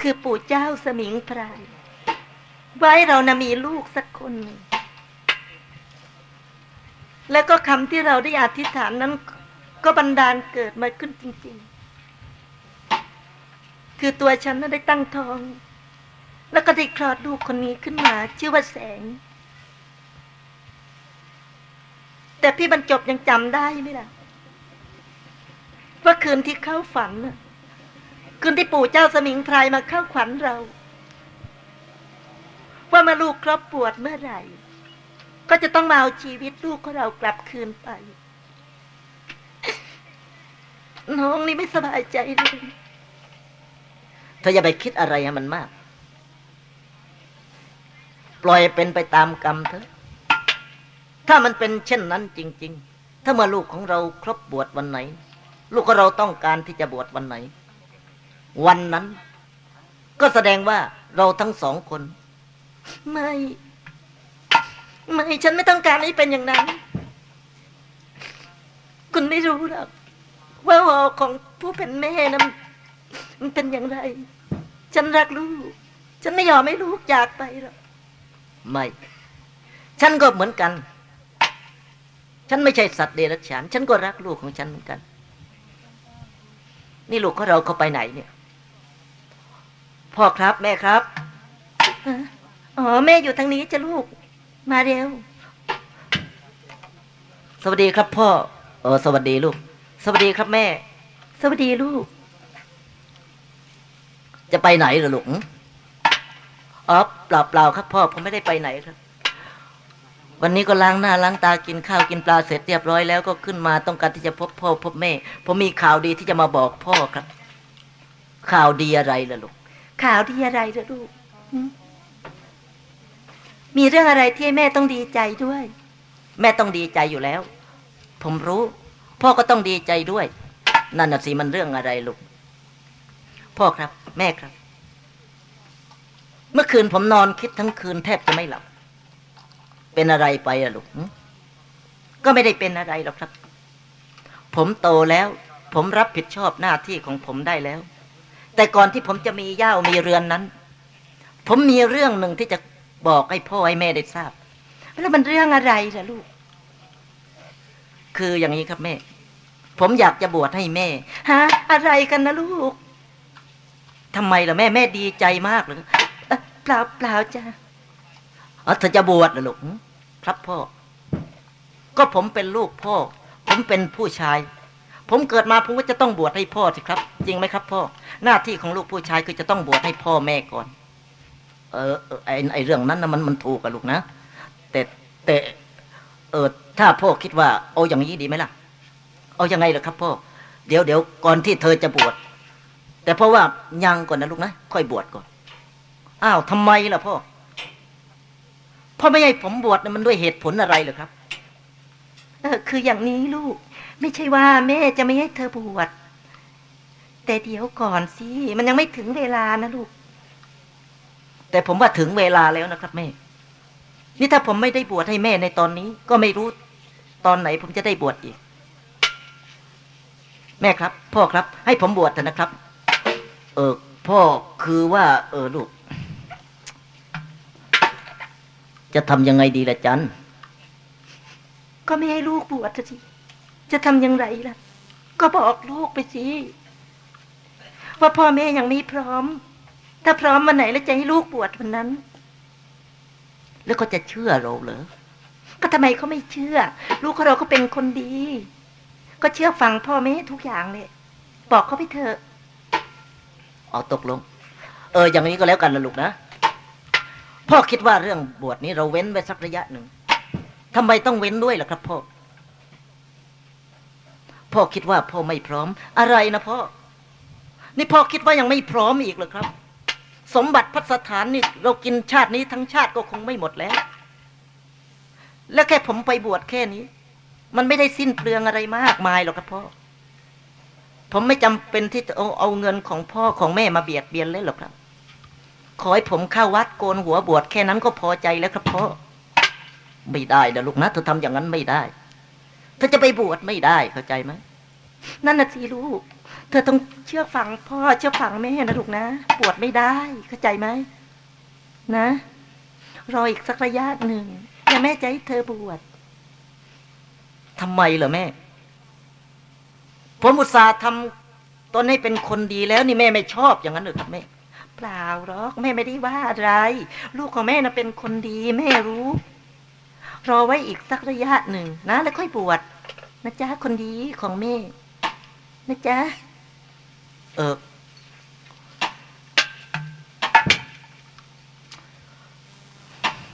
คือปู่เจ้าสมิงพรายไว้เรานะมีลูกสักคนหนึ่งแล้วก็คำที่เราได้อธิษฐานนั้น ก็บันดาลเกิดมาขึ้นจริง ๆ คือตัวฉันนั้นได้ตั้งท้อง แล้วก็ได้คลอดลูกคนนี้ขึ้นมา ชื่อว่าแสง แต่พี่บรรจบยังจำได้ไหมล่ะ ว่าคืนที่เข้าฝันน่ะ คืนที่ปู่เจ้าสมิงพรายมาเข้าขวัญเรา ว่ามาลูกครอบปวดเมื่อไหร่ ก็จะต้องมาเอาชีวิตลูกของเรากลับคืนไป น้องนี่ไม่สบายใจเลยเธออย่าไปคิดอะไรมันมาก ปล่อยเป็นไปตามกรรมเถอะถ้ามันเป็นเช่นนั้นจริง ๆ ถ้าเมื่อลูกของเราครบบวชวันไหน ลูกของเราต้องการที่จะบวชวันไหน วันนั้น ก็แสดงว่าเราทั้งสองคน ไม่ ไม่ฉันไม่ต้องการให้เป็นอย่างนั้น คุณไม่รู้หรอกว่าหัวของผู้เป็นแม่นะมันมันเป็นอย่างไร ฉันรักลูก ฉันไม่ยอมให้ลูกจากไปหรอกไม่ ฉันก็เหมือนกัน ฉันไม่ใช่สัตว์เดรัจฉาน ฉันก็รักลูกของฉันเหมือนกัน นี่ลูกของเราเขาไปไหนเนี่ย พ่อครับแม่ครับฮะอ๋อแม่อยู่ทางนี้จะลูก มาเร็ว สวัสดีครับพ่อเออสวัสดีลูก สวัสดีครับแม่ สวัสดีลูก จะไปไหนเหรอลูกหึอ๋อเปล่าเปล่าครับ พ่อผมไม่ได้ไปไหนครับ วันนี้ก็ล้างหน้าล้างตากินข้าวกินปลาเสร็จเรียบร้อยแล้วก็ขึ้นมาต้องการที่จะพบพ่อพบแม่ ผมมีข่าวดีที่จะมาบอกพ่อครับ ข่าวดีอะไรล่ะลูก ข่าวดีอะไรเหรอลูกมีเรื่องอะไรที่แม่ต้องดีใจด้วย แม่ต้องดีใจอยู่แล้ว ผมรู้ พ่อก็ต้องดีใจด้วย นั่นน่ะสิมันเรื่องอะไรลูก พ่อครับ แม่ครับ เมื่อคืนผมนอนคิดทั้งคืนแทบจะไม่หลับ เป็นอะไรไปอะลูกก็ไม่ได้เป็นอะไรหรอกครับ ผมโตแล้ว ผมรับผิดชอบหน้าที่ของผมได้แล้ว แต่ก่อนที่ผมจะมีย่ามีเรือนนั้น ผมมีเรื่องหนึ่งที่จะบอกให้พ่อให้แม่ได้ทราบ แล้วมันเรื่องอะไรล่ะลูก คืออย่างนี้ครับแม่ ผมอยากจะบวชให้แม่ฮะอะไรกันนะลูกทำไมล่ะแม่แม่ดีใจมากเลยเปล่าเปล่าจ้ะอ๋อเธอจะบวชเหรอลูกครับพ่อ ก็ผมเป็นลูกพ่อ ผมเป็นผู้ชาย ผมเกิดมาผมก็จะต้องบวชให้พ่อสิครับ จริงไหมครับ พ่อ หน้าที่ของลูกผู้ชายคือจะต้องบวชให้พ่อแม่ก่อน เออเออไอไอเรื่องนั้นนะมันมันถูกกับลูกนะแต่แต่เออถ้าพ่อคิดว่าเอาอย่างนี้ดีไหมล่ะ เอาอยังไงล่ะครับ พ่อ เดี๋ยวเดี๋ยวก่อนที่เธอจะบวชแต่เพราะว่ายังก่อนนะลูกนะค่อยบวชก่อนอ้าวทำไมล่ะพ่อพ่อไม่ให้ผมบวชเนี่ยมันด้วยเหตุผลอะไรเหรอครับ เออคืออย่างนี้ลูก ไม่ใช่ว่าแม่จะไม่ให้เธอบวชแต่เดี๋ยวก่อนสิ มันยังไม่ถึงเวลานะลูก แต่ผมว่าถึงเวลาแล้วนะครับแม่ นี่ถ้าผมไม่ได้บวชให้แม่ในตอนนี้ ก็ไม่รู้ตอนไหนผมจะได้บวชอีก แม่ครับ พ่อครับ ให้ผมบวชเถอะนะครับ เออพ่อคือว่า เออลูก จะทำยังไงดีล่ะจันก็ไม่ให้ลูกบวชสิ จะทำอย่างไรล่ะ ก็บอกลูกไปสิ ว่าพ่อแม่ยังไม่พร้อม ถ้าพร้อมวันไหนแล้วจะให้ลูกบวชวันนั้น แล้วก็จะเชื่อเราเหรอ ก็ทำไมเขาไม่เชื่อ ลูกของเราก็เป็นคนดี ก็เชื่อฟังพ่อแม่ทุกอย่างเลยบอกเขาไปเถอะเอาตกลง เออ อย่างนี้ก็แล้วกันนะลูกนะ พ่อคิดว่าเรื่องบวชนี้เราเว้นไว้สักระยะหนึ่งทำไมต้องเว้นด้วยล่ะครับพ่อ พ่อคิดว่าพ่อไม่พร้อม อะไรนะพ่อ นี่พ่อคิดว่ายังไม่พร้อมอีกเหรอครับ สมบัติพัสถานนี่ เรากินชาตินี้ทั้งชาติก็คงไม่หมดแล้ว แล้วแค่ผมไปบวชแค่นี้ มันไม่ได้สิ้นเปลืองอะไรมากมายหรอกครับพ่อ ผมไม่จำเป็นที่จะเอาเอาเงินของพ่อของแม่มาเบียดเบียนเลยหรอกครับ ขอให้ผมเข้าวัดโกนหัวบวชแค่นั้นก็พอใจแล้วครับพ่อ ไม่ได้นะลูกนะเธอทำอย่างนั้นไม่ได้ เธอจะไปบวชไม่ได้เข้าใจไหมนั่นน่ะสิลูก เธอต้องเชื่อฟังพ่อเชื่อฟังแม่นะลูกนะบวชไม่ได้เข้าใจไหมนะ รออีกสักระยะหนึ่งอย่าแม่ใจะให้เธอบวชทำไมเหรอแม่ผมอุตส่าห์ทำตนให้เป็นคนดีแล้ว นี่แม่ไม่ชอบอย่างนั้นเหรอครับแม่ เปล่าหรอกแม่ไม่ได้ว่าอะไร ลูกของแม่นะเป็นคนดี แม่รู้ รอไว้อีกสักระยะหนึ่งนะ แล้วค่อยบวชนะจ๊ะคนดีของแม่นะจ๊ะเออ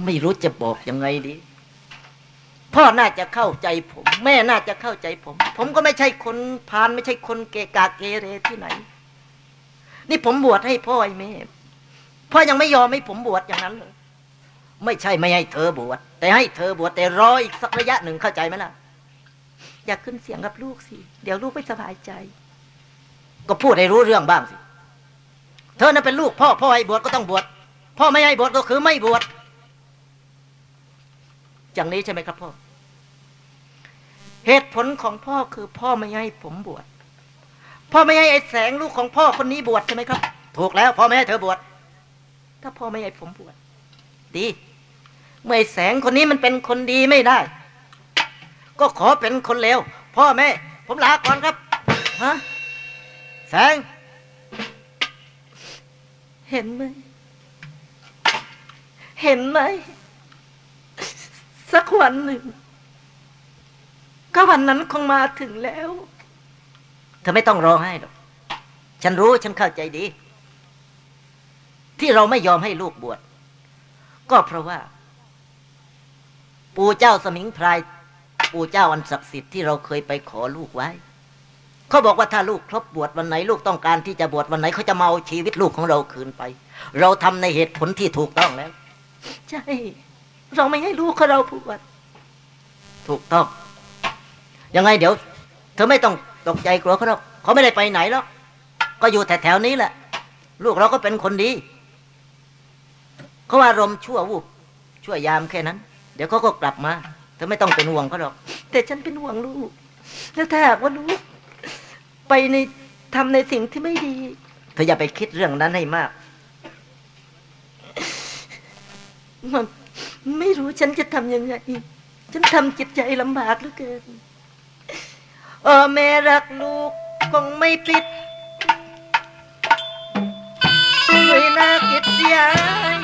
ไม่รู้จะบอกยังไงดี พ่อน่าจะเข้าใจผม แม่น่าจะเข้าใจผม ผมก็ไม่ใช่คนพาลไม่ใช่คนเกกาเกเรที่ไหน นี่ผมบวชให้พ่อไอ้แม่พ่อยังไม่ยอมให้ผมบวชอย่างนั้นเลย ไม่ใช่ไม่ให้เธอบวชแต่ให้เธอบวชแต่รออีกสักระยะหนึ่งเข้าใจไหมล่ะ อย่าขึ้นเสียงกับลูกสิ เดี๋ยวลูกไม่สบายใจ ก็พูดให้รู้เรื่องบ้างสิ เธอน่ะเป็นลูกพ่อพ่อให้บวชก็ต้องบวชพ่อไม่ให้บวชก็คือไม่บวชอย่างนี้ใช่ไหมครับพ่อ เหตุผลของพ่อคือพ่อไม่ให้ผมบวชพ่อไม่ให้ไอ้แสงลูกของพ่อคนนี้บวชใช่ไหมครับ ถูกแล้วพ่อไม่ให้เธอบวชถ้าพ่อไม่ให้ผมบวช ดี เมื่อไอ้แสงคนนี้มันเป็นคนดีไม่ได้ ก็ขอเป็นคนเลวพ่อแม่ ผมลาก่อนครับฮะแสง เห็นไหม เห็นไหม สักวันหนึ่ง ก็วันนั้นคงมาถึงแล้ว เธอไม่ต้องร้องไห้หรอก ฉันรู้ฉันเข้าใจดี ที่เราไม่ยอมให้ลูกบวช ก็เพราะว่า ปู่เจ้าสมิงพราย ปู่เจ้าอันศักดิ์สิทธิ์ที่เราเคยไปขอลูกไว้ เขาบอกว่าถ้าลูกครบบวชวันไหน ลูกต้องการที่จะบวชวันไหนเขาจะมาเอาชีวิตลูกของเราคืนไป เราทำในเหตุผลที่ถูกต้องแล้ว ใช่ เราไม่ให้ลูกของเราบวชถูกต้องยังไงเดี๋ยว เธอไม่ต้องตกใจกลัวเขาหรอกเขาไม่ได้ไปไหนหรอกก็อยู่แถวๆนี้แหละ ลูกเราก็เป็นคนดี เขาอารมณ์ชั่ววูบชั่วยามแค่นั้น เดี๋ยวเขาก็กลับมาเธอไม่ต้องเป็นห่วงเขาหรอก แต่ฉันเป็นห่วงลูก แล้วถ้าหากว่าลูก ไปในทำในสิ่งที่ไม่ดีเธออย่าไปคิดเรื่องนั้นให้มาก มันไม่รู้ฉันจะทำยังไง ฉันทำจิตใจลำบากเหลือเกินเออแม่รักลูกคงไม่ปิดด้วยหน้ากิจยาย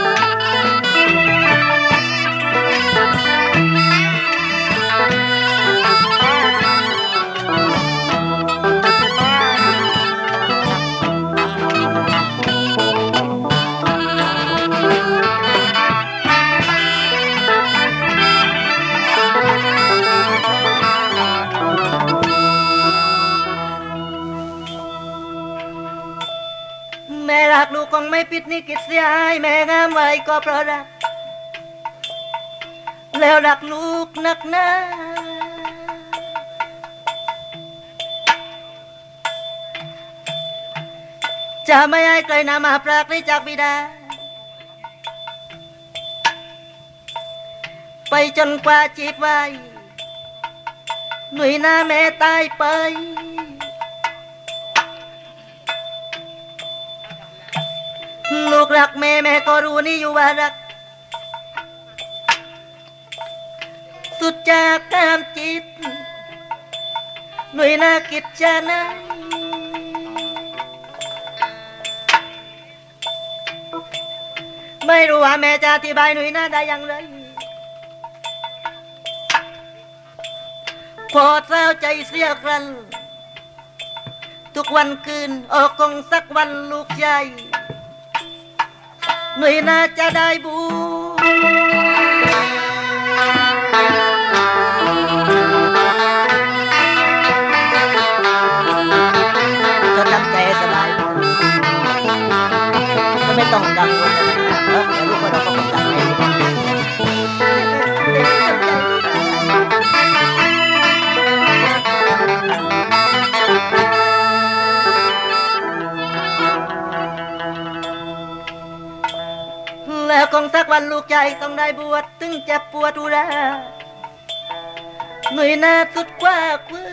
ปิดนิกิจเสียหายแม่งามไว้ก็เพราะรัก แล้วรักลูกนักหนาจะไม่ให้ใครนำมาปรากฤษจากบิดา ไปจนกว่าจีบไว้ หนุ่ยหน้าแม่ตายไป รักแม่แม่ก็รู้นี่อยู่ว่ารัก สุดจากตามจิต หน่วยนากิจจานัยไม่รู้ว่าแม่จะอธิบายหน่วยนาได้อย่างไรพอเศร้าใจเสียครัน ทุกวันคืนออกกงสักวันลูกใหญ่ หน่วยน่าจะได้บูแล้องดัง คงสักวันลูกใหญ่ต้องได้บวชถึงจะปวดอุราหน่วยหน้าสุดกว่าคือ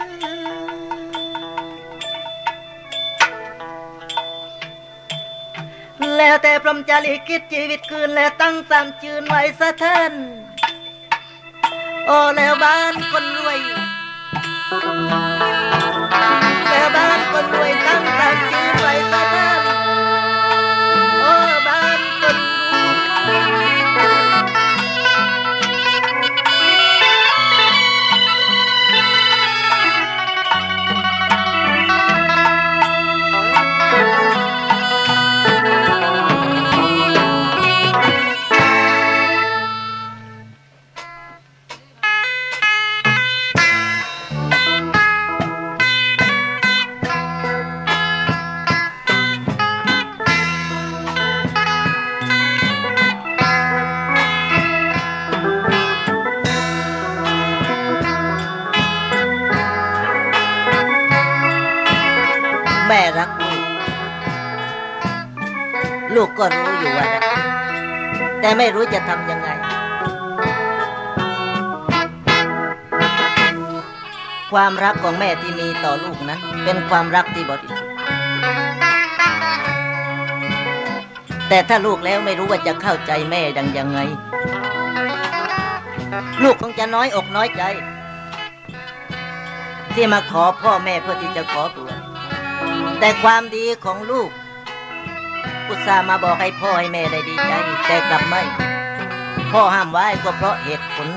แล้วแต่พรมจาริคิดชีวิตคืน และตั้งสามจืนไว้สะเทินโอ้แล้วบ้านคน ไม่รู้จะทำยังไง ความรักของแม่ที่มีต่อลูกนั้นเป็นความรักที่บริสุทธิ์แต่ถ้าลูกแล้วไม่รู้ว่าจะเข้าใจแม่ดังยังไง ลูกคงจะน้อยอกน้อยใจ ที่มาขอพ่อแม่เพื่อที่จะขอบวแต่ความดีของลูก อุตส่าห์มาบอกให้พ่อให้แม่ได้ดีใจแต่กลับไม่พ่อห้ามไว้ก็เพราะเหตุผล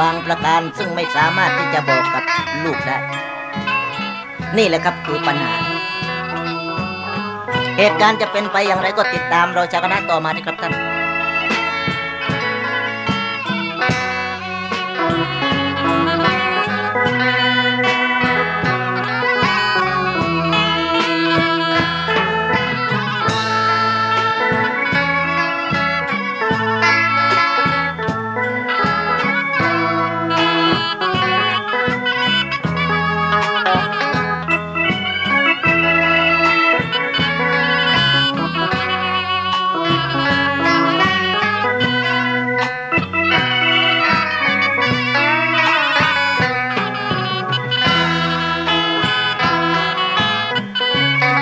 บางประการซึ่งไม่สามารถที่จะบอกกับลูกได้นี่แหละครับคือปัญหา เหตุการณ์จะเป็นไปอย่างไรก็ติดตามเราจากคณะต่อมาดีครับท่าน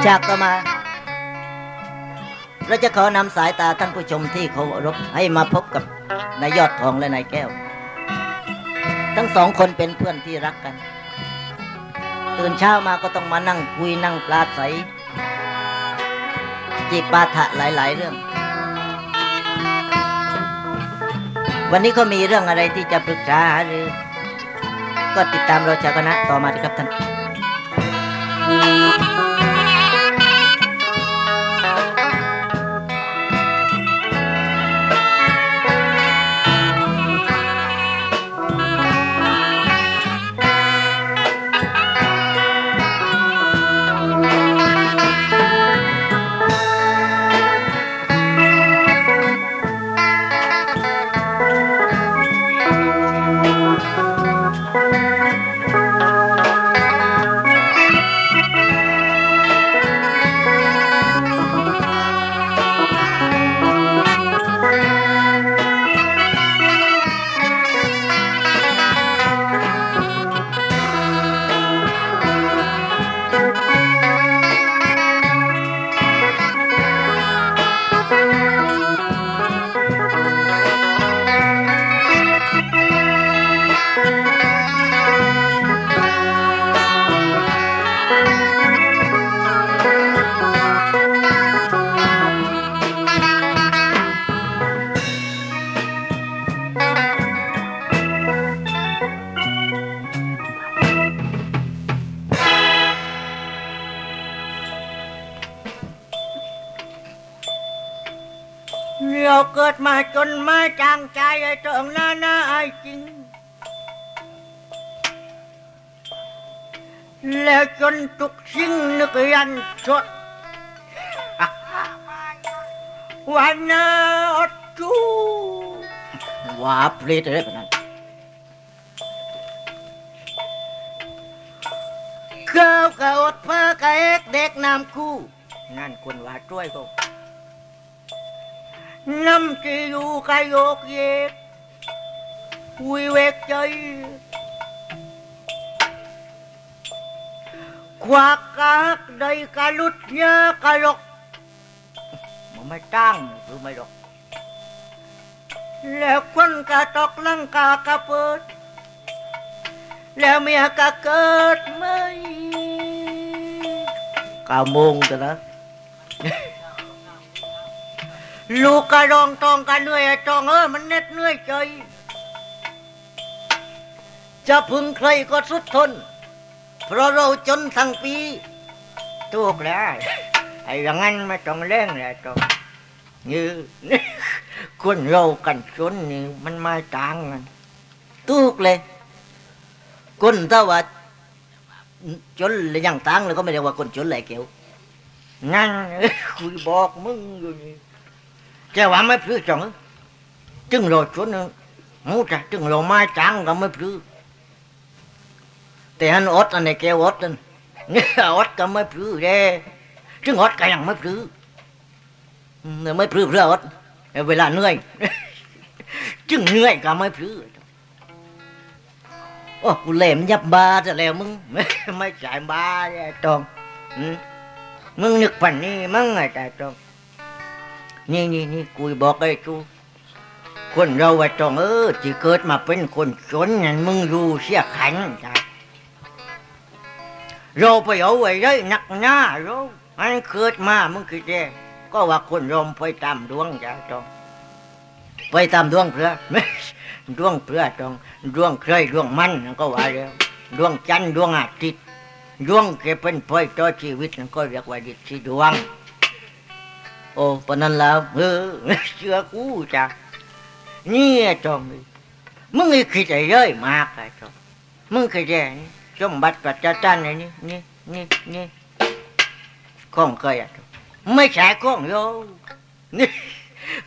จากต่อมา เราจะขอนำสายตาท่านผู้ชมที่เคารพให้มาพบกับนายยอดทองและนายแก้ว ทั้งสองคนเป็นเพื่อนที่รักกัน ตื่นเช้ามาก็ต้องมานั่งคุยนั่งปลาใสจีบปาถะหลาย ๆ เรื่อง วันนี้ก็มีเรื่องอะไรที่จะปรึกษาหารือ ก็ติดตามเราจากคณะต่อมานะครับท่าน งใจไอ้ตรงหน้าหน้าไอ้จริง แล้วจนทุกสิ่งนึกยันสดวันนาอดจูว่าเพลทอะไรแบบนั้นข้าวกะอดผ้ากะเอกเด็กน้ำคู่ นั่นคนว่าช่วยก็ น้ำที่อยู่กะโยกเยกวิเวกใจควักกากได้กะลุดเยอะกะลกไม่ตั้งหรือไม่หรอก แล้วคนกะตกลังกากะเปิด แล้วเมียกะเกิดไม่กามงกันนะ ลูกกะรองตองกะเหนื่อยอะจองเออมันเหน็ดเหนื่อยใจ จะพึงใครก็สุดทน เพราะเราจนทั้งปีถูกแล้วไอ้อย่างนั้นไม่ต้องเล่งเลยต้องยือคนเรากันจนนี่มันไม่ต่างกันถูกเลยคนถ้าว่าจนหรือยังต่างเลยก็ไม่เรียกว่าคนจนเลยเกี่ยวนั่นคุยบอกมึงอยู่นี่ แกว่าไม่พลื้จังจึงเราจนนะมูจ้ะจึงเราไม่ต่างก็ไม่พลื้แต่อันอดอันไหนแกอดนั่นเนี่ยอดก็ไม่พลื้เด้จึงอดก็ยังไม่พลื้เนี่ยไม่พลื้เพื่ออดเวลาเหนื่อย จึงเหนื่อยก็ไม่พลื้โอ้กูเหลมยับบาจะแล้วมึงไม่จ่ายบาไอ้ตองมึงนึกปันนี้มึงไอ้แต่ตอง นี่นี่นี่กูบอกไอ้กูคนเราไอ้ตองเออที่เกิดมาเป็นคนจนนั่นมึงรู้เสียขันจ้ะเราไปเอาไว้ได้หนักหน้าเราอันเกิดมามึงคือแกก็ว่าคนเราไปตามดวงจ้ะตองไปตามดวงเพื่อไม่ดวงเพื่อต้องดวงเคยดวงมันก็ว่าแล้วดวงจันทร์ดวงอาทิตย์ดวงแกเป็นพลอยต่อชีวิตนั่นก็เรียกว่าดิสีดวง โอ้ปนั้นแล้วเออเชื่อกูจ้ะนี่จอมมึงไอ้คิดไอ้เย้ยมากไอ้จอมมึงเคยแย่นี่สมบัติปัจจันไอ้นี่นี่นี่นี่ของเคยอะจอมไม่ใช่ของโยนี่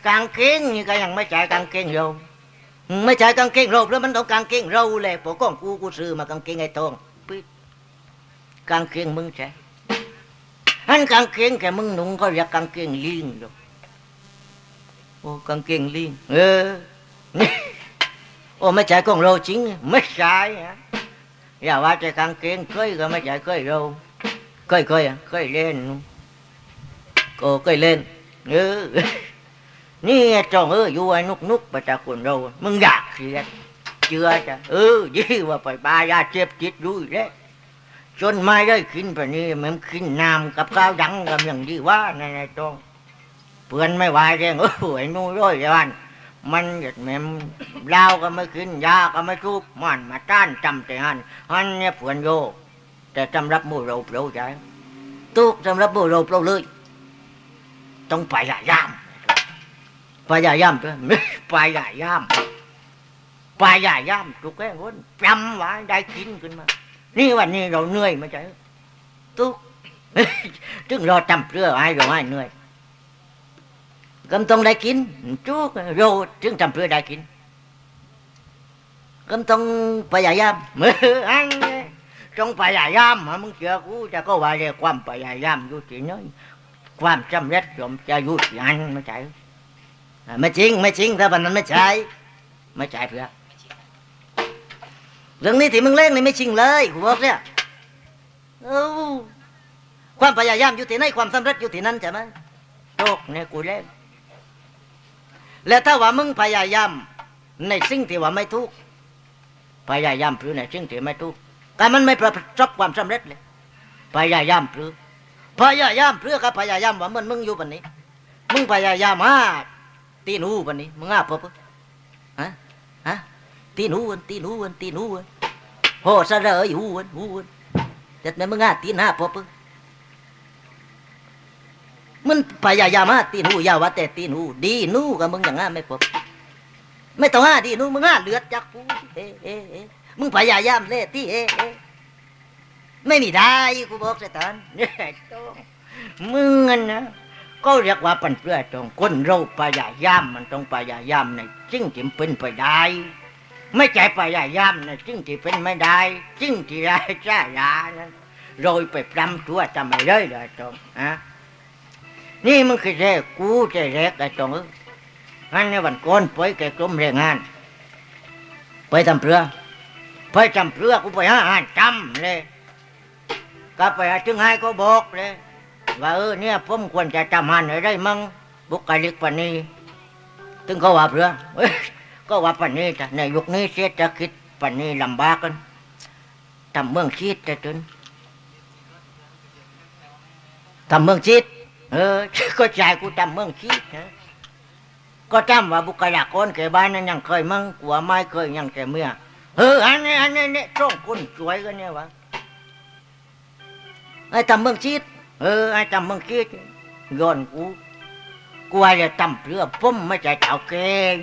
กางเกงนี่ก็ยังไม่ใช่กางเกงโยไม่ใช่กางเกงเราเพราะมันต้องกางเกงเราเลยพวกก้องกูกูซื้อมากางเกงไอ้ทองปิดกางเกงมึงใช่ อันกางเกงแกมึงหนุ่งเขาเรียกกางเกงลิงอยู่โอ้กางเกงลิงเออโอ้ไม่ใช่ของเราจริง ไม่ใช่ฮะอย่าว่าแต่กางเกงเคยก็ไม่ใช่เคยเราเคยเคยอะเคยเล่นก็เคยเล่นเออนี่จองเอออยู่ไอ้นุกนุกประชาคนเรา มึงอยากเสียเชื่อจ้ะเออยี่ว่าไปบายาเจ็บจิตดูอีกแล้ว จนไม่ได้กินไปนี่มันกินน้ำกับข้าวดังกับอย่างที่ว่าในไอ้จงเพื่อนไม่ไหวแกงเออไอ้นู่นร้อยวันมันหยุดแม่มเล้าก็ไม่กินยาก็ไม่ทุบมันมาต้านจำแต่หันหันเนี่ยเพื่อนโยแต่สำรับมู่เราเปล่าใจตุกสำรับมู่เราเปล่าเลยต้องพยายามพยายามด้วยพยายามพยายามทุกแก่คนจำไว้ได้กินขึ้นมา นี่วันนี้เราเหนื่อยมาใจทุกถึงเราจำเพื่อไว้เราไม่เหนื่อยก็ต้องได้กินจุกเราถึงจำเพื่อได้กินก็ต้องพยายามมืออันนี้ต้องพยายามมามึงเชื่อกูจะก็ว่าเรียกความพยายามอยู่ที่น้อยความจำเร็จยอมจะอยู่ที่อันไม่ใช่อ่าไม่จริงไม่จริงถ้าวันนั้นไม่ใช่ไม่ใช่เพื่อ เรื่องนี้ที่มึงเล่นนี่ไม่จริงเลยกูบอกเนี่ยเอ้ความพยายามอยู่ที่ไหนความสำเร็จอยู่ที่นั่นใช่ไหมโชคเนี่ยกูเล่นแล้วถ้าว่ามึงพยายามในสิ่งที่ว่าไม่ถูกพยายามพรือในสิ่งที่ไม่ถูกการมันไม่ประสบความสำเร็จเลยพยายามพรือพยายามเพื่อกับพยายามว่าเหมันมึงอยู่ปันนี้ มึงพยายามหาตีนูปันนี้มึงอาปะฮะฮะ ตีนู้นตีนู้นตีนู้นโหสะเรยหูวันหูวันแต่แม่มึงอาตีนหาปะมันพยายามหาตีนูอยาว่าแต่ตีนูดีนูกับมึงอย่างงั้นไม่ปะไม่ต้องหาดีนูมึงหาเลือดจากกูเอเอ๊ะเอ๊มึงพยายามเล่ที่เอ๊ะเอ๊ไม่มีได้กูบอกแต่ตอนเนี่ยต้องมึงอะนะก็เรียกว่าเป็นเพื่อตรงคนเราพยายามมันต้องพยายามในสิ่งที่เป็นไปได้ ไม่ใช่พยายามนสิ่งที่เป็นไม่ได้สิ่งที่ได้จ้ายานั้นโรยไปปรำตัวทำไมเลยเลยตรงฮะนี่มันคือแรกกูจะแรกไอ้ตรงงั้นในวันก่อนไปแกกรมแรงงาน ไปทำเพื่อไปทำเพื่อกูไปหาอาหารจำเลยก็ไปหาจึงให้ก็บอกเลยว่าเออเนี่ยผมควรจะจำหันไว้ได้มั้งบุคลิกปนนี้ถึงเขาว่าเพื่อ ก็ว่าปานนี้จ้ะในยุคนี้เศรษฐกิจปานนี้ลำบากกันทำเมืองชีดแต่จนทำเมืองชีดเออ ก็ใจกูทำเมืองชีดนะก็จำว่าบุคลากรแก่บ้านนั้นยังเคยมั่งกลัวไม่เคยยังแต่เมื่อเอออันนี้อันนี้เนี่ยช่องคนสวยกันเนี่ยวะไอ้ทำเมืองชีดเออไอ้ทำเมืองชีดย้อนกูกูว่าจะทำเพื่อผมไม่ใช่เจ้าเกง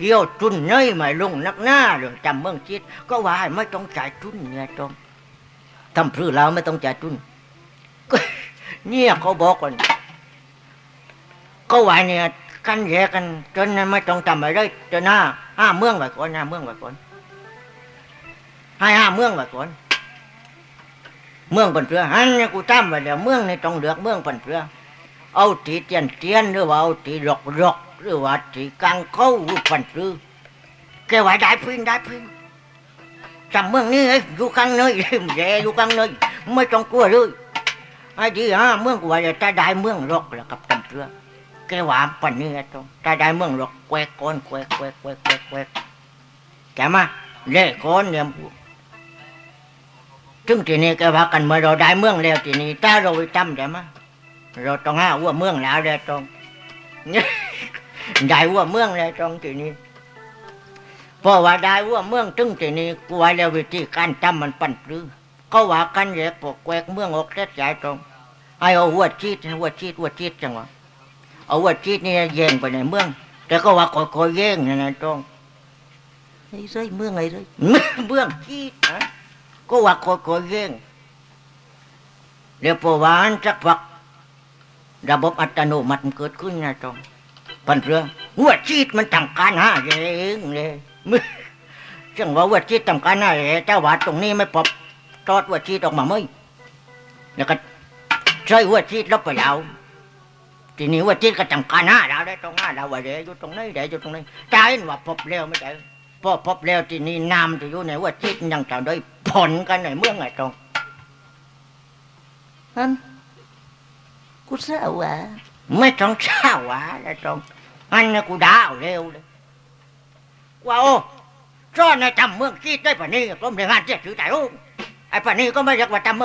เยี่ยวทุนเนยมาลงนักหน้าเลยจำเมืองจิตก็ว่าให้ไม่ต้องจ่ายทุนเนี่ยจงทำเพื่อเราไม่ต้องจ่ายทุนเนี่ยเขาบอกกันก็ว่าเนี่ยกันแยกกันจนไม่ต้องทำอะไรจนหน้าห้าเมืองไว้ก่อนห้าเมืองไว้ก่อนให้ห้าเมืองไว้ก่อนเมืองปันเพื่อหันเนี่ยกูตั้มไว้แล้วเมืองในต้องเลือกเมืองปันเพื่อเอาตีเตียนเตียนหรือว่าเอาตีหลอกหลอก หรือว่าตีกลางเข้ารูปปันซื้อแกว่าได้พินได้พินจำเมืองนี้อยู่กลางเนยแย่อยู่กลางเนยไม่ต้องกลัวเลยไอ้ที่ฮะเมืองกว่าจะถ้าได้เมืองหลกแล้วกับตำเรือแกว่าปันนี้ไอ้ตรงถ้าได้เมืองหลกแควก้อนแควกแควกแควกแควกแควกแกมาเล่ก้อนเนี่ยถึงทีนี้แกว่ากันเมื่อเราได้เมืองแล้วทีนี้ถ้าเราไปจำได้ไหมเราต้องห้าว่าเมืองแล้วเลยตรง ได้ว่าเมืองแล้วตรงทีนี้เพราะว่าได้ว่าเมืองถึงทีนี้กลัวแล้ววิธีการทำมันปั่นปื้อเขาว่ากันแยกปกแวกเมืองออกเสียใจตรงไอ้เอาหัวชีดหัวชีดหัวชีดจังวะเอาหัวชีดนี่แย่งไปในเมือง แต่ก็ว่าคอยๆแย่งนั่นนะตรงไอ้เรื่อยเมืองไอ้เรื่อยเมืองชีดนะก็ว่าคอยๆแย่งเดี๋ยวพอวานสักพักระบบอัตโนมัติมันเกิดขึ้นนะจอง ปันเรื่องหัวชีดมันทำการหาเองเลยมึจังว่าหัวชีดทำการหาเองเจ้าวัดตรงนี้ไม่ปอบตอดหัวชีดออกมาไหมแล้วก็ใช้หัวชีดลบไปแล้วทีนี้หัวชีดก็ทำการหาเราได้ตรงหน้าเราว่าเดี๋ยวอยู่ตรงนี้เดี๋ยวอยู่ตรงนี้ใจว่าพบเร็วไม่ได้พอพบเร็วทีนี้น้ำที่อยู่ในหัวชีดยังจะได้ผลกันในเมืองไงตรงนั่นกูเศร้าว่ะ ไม่ต้องเช้าหวาแล้วตรงอันนี้กูด่าเอาเร็วเลยว่าโอ้ซ่อนในจำเมืองกีดได้ปะนี่กรมแรงงานเจ็ดถือใจโอ้ไอ้ปะนี่ก็ไม่อยากว่าจำเ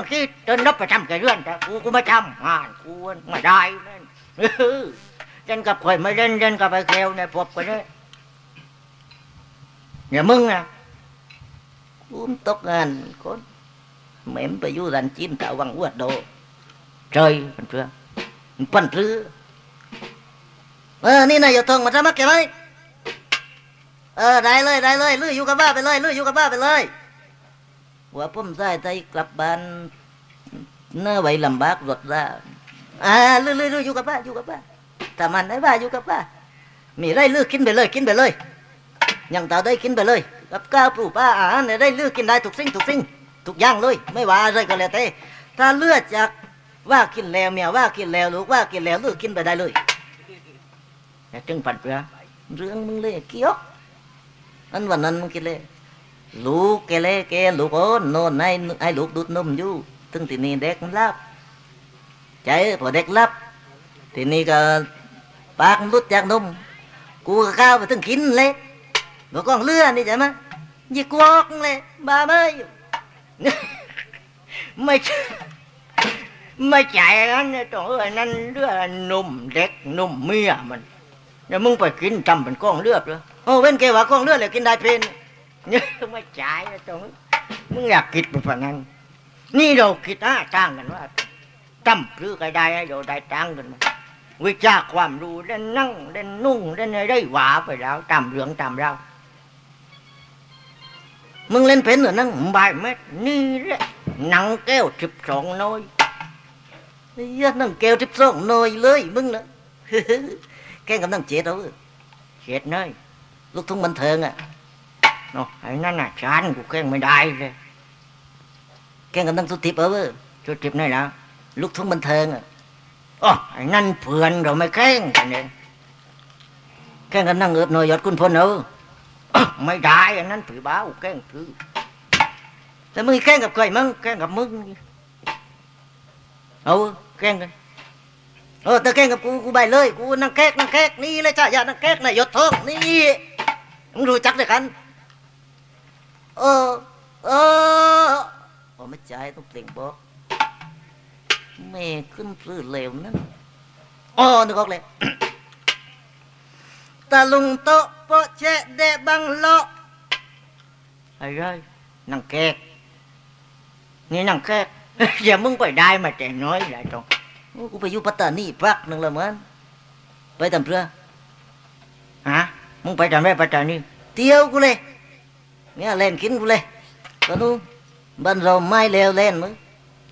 มืองกีดเดินนบไปทำแกเรื่อนแต่กูกูไม่จำงานกูไม่ได้นั่นเออนี่นเล่นกับไปแควในพบกันเลยอย่ามึงนะกูมันตกงานคนแม่มไปอยู่รันจิ้มตาวังอเออ นี่นายอย่าทองมาทำมักแกไหมเออได้เลยได้เลยลื้ออยู่กับบ้านไปเลยลื้ออยู่กับบ้านไปเลยหัวผมใส่ใจกลับบ้านเนื้อไว้ลำบากรถละอ่าลื้อลื้อลื้ออยู่กับบ้านอยู่กับบ้านถ้ามันได้บ้านอยู่กับบ้านมีไรลื้อกินไปเลย กินไปเลยยังเต่าได้กินไปเลย กับข้าวปลูกปลาอาหารเนี่ยได้ลื้อกินได้ทุกสิ่งทุกสิ่งทุกอย่างเลย ไม่ว่าอะไรก็แล้วแต่ถ้าเลือดจาก ว่ากินแล้วเมียว่ากินแล้วลูกว่ากินแล้วลื้อกินไปได้เลย để trưng phần chưa เรื่องมึงเลยเกี่ยวอันวันนั้นมึงกินเลยลูกแกเลยแกลูกโอนโนนให้ให้ลูกดูดนมอยู่ถึงที่นี้เด็กมันรับใจพอเด็กรับที่นี้ก็ปากมันรุดจากนมกูก็ข้าวไปถึงกินเลยบอกกองเลือนี่ใช่ไหมยี่กวอกเลยบ้าไหมไม่ใช่ ไม่ chạy anh trời ơi anh đứa nùm đét nùm mía mình nếu muốn phải kín trăm mình con lướt rồi โอ้เว้นแกว่ากองเลือดเลยกินได้เพน nhưng mà chạy nó trời ơi muốn อยากกิน một phần ăn นี่เราคิดอะจ้างกันว่าจำหรือก็ได้เราได้จ้างกันมาวิชาความรู้เล่นนั่งเล่นนุ่งเล่นอะไรได้หวาไปแล้วจำเรื่องจำเรามึงเล่นเพนหรือนั่งใบเม็ดนี่แหละหนังแก้วสิบสองน้อย ไอ้เหี้ยนั่งแก้วทิพย์ส่งหน่อยเลยมึงนะแกงกับนั่งเจ็ดเอาเว้ยเจ็ดน้อยลูกทุ่งบันเทิงอะเนาะไอ้นั่นน่ะชานกูแก้งไม่ได้เลยแกงกับนั่งสุดทิพย์เอาเว้ยจุดจิบนี่นะลูกทุ่งบันเทิงอะอ๋อไอ้นั่นเพื่อนเราไม่แก้งกันเลยแกงกับนั่งเอิบหน่อยยอดคุณพลเอาอ๋อไม่ได้ไอ้นั่นผือบ้าแก้งผือแต่มึงแกงกับใครมึงแก้งกับมึงเอา แกล้งกันเออตะแกล้งกับกูกูไปเลย กูนั่งแกกนั่งแกกนี่เลยจ้าอย่านั่งแกกนะยศทองนี่มึงรู้จักเลยกัน เออ เออโอ้ไม่ใจต้องเปล่งบอกแม่ขึ้นพื้นเลวนั่นอ๋อนึกออกเลยตะลุงโตโปเชเดบังโลาะอะไรนั่งแกกนี่นั่งแกก อย่ามึงไปได้มาแต่น้อยได้ตรงโอ้กูไปอยู่ปัตตานีพักหนึ่งและเหมือนไปทำเพื่อฮะมึงไปทำไรปัตตานีเที่ยวกูเลยเนี่ยเล่นกินกูเลยปลานูบ้านเราไม่เลวเล่นมึง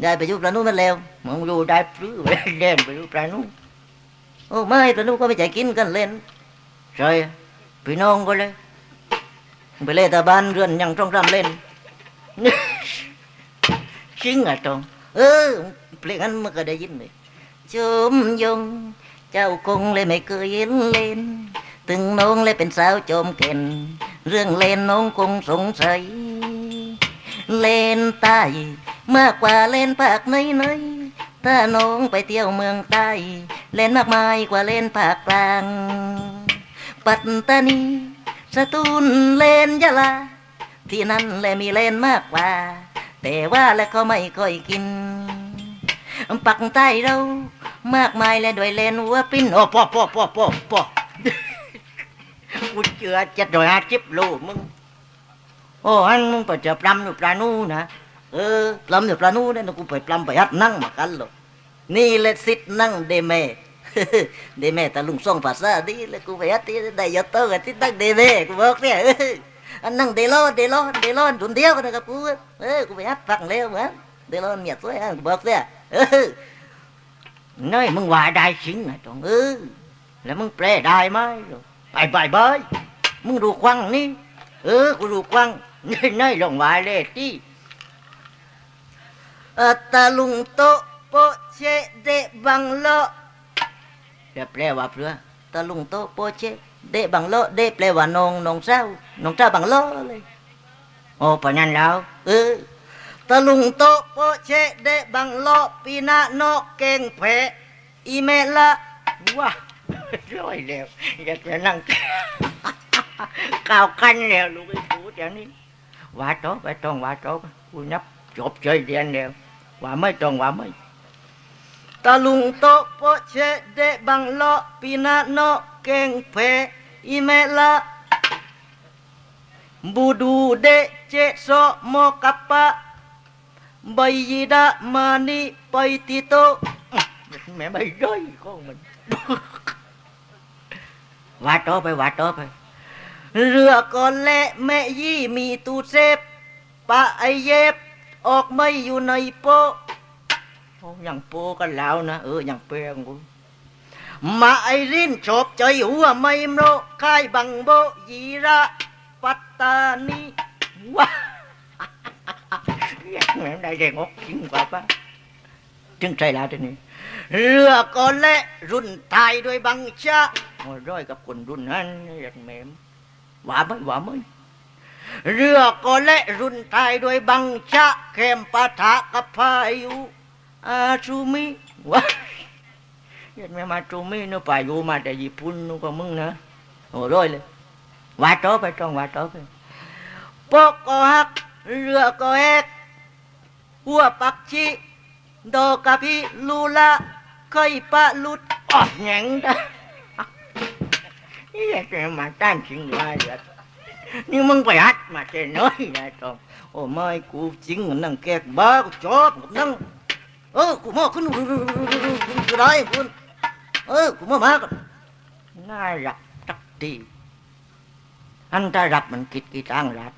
ได้ไปอยู่ปลานูมันเลวมึงอยู่ได้ปลื้อเล่นไปอยู่ปลานูโอ้ไม่ปลานูก็ไม่ใจกินกันเล่นใช่พี่น้องก็เลยไปเล่นตาบ้านเรือนยังต้องรำเล่น จริงอะตรงเออเพลงนั้นมันก็ได้ยินเลยชมยง เจ้าคงเลยไม่เคยเห็นเล่น ถึงน้องเลยเป็นสาวโจมเก่นเรื่องเล่นน้องคงสงสัย เล่นใต้มากกว่าเล่นภาคไหนไหนถ้าน้องไปเที่ยวเมืองใต้ เล่นมากมายกว่าเล่นภาคกลาง ปัตตานีสตูลเล่นยะลาที่นั่นแหละมีเล่นมากกว่า แต่ว่าแล้วเขาไม่ค่อยกิน ปักใต้เรา มากมายเลยด้วยเลนหัวปิ้นโอ้ปอปอปอปอปอกูเจือจะโดยอาจิบลูกมึง โอ้ฮันมึงไปเจอปลำอยู่ปลานูนะเออปลำอยู่ปลานูเนี่ยกูไปปลำไปฮัดนั่งมากันหรอกนี่แหละสิทนั่งเดเมเดเมแต่ลุงส่งภาษาดีเลยกูไปฮัดที่ได้ยศโตกันที่ตั้งเดเมกูบอกเนี่ย อันนั่งเดลอนเดลอนเดลอนดุนเดียวกันะครับกูเออกูไปฮัดฟังเร็วเหมือนเดลอนเมียสวยอะบอกเนี่ยเออน้อยมึงว่าได้จริงไงตองเออแล้วมึงแปลได้ไหมไปไปไปมึงดูควังนี่เออกูรู้กว้างนี่นี่ลงมาเลยที่เออตะลุงโตโปเชเดบังโลเดี๋ยวแปลว่าเพื่อตะลุงโตโปเชะเดะบังโลเดะแปลว่านองนองเศร้านองเศร้าบังโลเลยโอ้ปะนั้นแล้วเออตะลุงโตะโปะเชะเดะบังโลปีนานอก เก่งเพอีเมละบูดูเดเจโซโมกัปปะบยยีดามานีไปติโตแม่ใบย่อยของมันวาดต่อไปวาดต่อไป เรือก่อนและแม่ยี่มีตูเซฟปะไอเย็บ ออกไม่อยู่ในโปอย่างโปกันแล้วนะ เอออย่างเปรงกู มาไอรินชอบใจหัวไม่โมคายบังโบยีระปัตตานีว้าแม่ได้เด็กอกจริงกว่าปะจึงใจแล้วทีนี้ เรือก่อนและรุ่นตายด้วยบังชะโอ้ยร้อยกับคนรุ่นนั้นอยากแม่มว่าไหมว่าไหมเรือก็และรุ่นตายโดวยบังชะเข้มปะทะกับพายุอาชูมิว้า เห็นไหมมาชูมินึกพายุมาแต่ญี่ปุ่นนึกว่ามึงนะโอ้ร้อยเลยว่าต่อไปต้องว่าต่อไปปกก็หักเรือก็แอกหัวปักชีดอกกะพิลูละเคยปะลุดออกแหงได้นี่แกมาต้านชิงไรอะนี่มึงไปฮัดมาเจน้อยนะจอมโอ้ไม่กูจริงนั่งแกกบ้ากูชอบนั่งเออกูมาขึ้นกูได้คุณ เออกูมามากน่ายรับตักดีอันถ้ารับมันคิดกี่ทางรับ